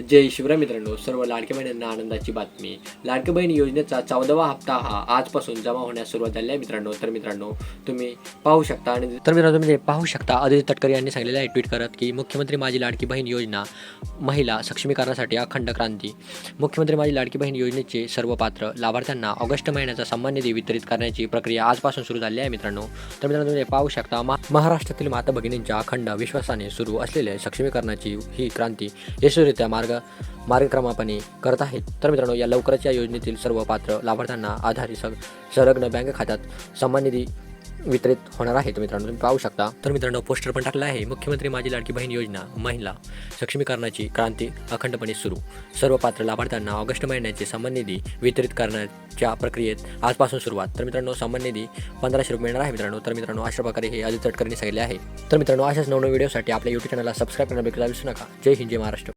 जय शिवराय मित्रांनो सर्व लाडक्या बहिणींना आनंदाची बातमी. लाडकी बहीण योजनेचा चौदावा हप्ता हा आजपासून जमा होण्यास सुरुवात झाली आहे मित्रांनो. तर मित्रांनो तुम्ही पाहू शकता आणि तर मित्रांनो तुम्ही पाहू शकता अदित तटकरे यांनी सांगितलेलं आहे ट्विट करत की मुख्यमंत्री माझी लाडकी बहीण योजना महिला सक्षमीकरणासाठी अखंड क्रांती. मुख्यमंत्री माझी लाडकी बहीण योजनेचे सर्व पात्र लाभार्थ्यांना ऑगस्ट महिन्याचा सन्मान निधी वितरित करण्याची प्रक्रिया आजपासून सुरू झाली आहे मित्रांनो. तर मित्रांनो तुम्ही पाहू शकता महाराष्ट्रातील माता भगिनींच्या अखंड विश्वासाने सुरू असलेल्या सक्षमीकरणाची ही क्रांती यशस्वीरित्या मार्ग मार्ग मार्गक्रमापणे करत आहेत. तर मित्रांनो या लवकरच या योजनेतील सर्व पात्र लाभार्थ्यांना आधारित सग संलग्न बँक खात्यात सन्मान निधी वितरित होणार आहे तर मित्रांनो तुम्ही पाहू शकता. तर मित्रांनो पोस्टर पण टाकलं आहे. मुख्यमंत्री माझी लाडकी बहीण योजना महिला सक्षमीकरणाची क्रांती अखंडपणे सुरू. सर्व पात्र लाभार्थ्यांना ऑगस्ट महिन्याचे सन्मान निधी वितरित करण्याच्या प्रक्रियेत आजपासून सुरुवात. तर मित्रांनो सन्मान निधी पंधराशे रुपये मिळणार आहे मित्रांनो. तर मित्रांनो अशा प्रकारे हे आदित्य तटकरेंनी सांगितले आहे. तर मित्रांनो अशाच नवनवीन व्हिडिओसाठी आपल्या यूट्यूब चॅनलला सबस्क्राईब करण्याबद्दल विसरू नका. जय हिंद जय महाराष्ट्र.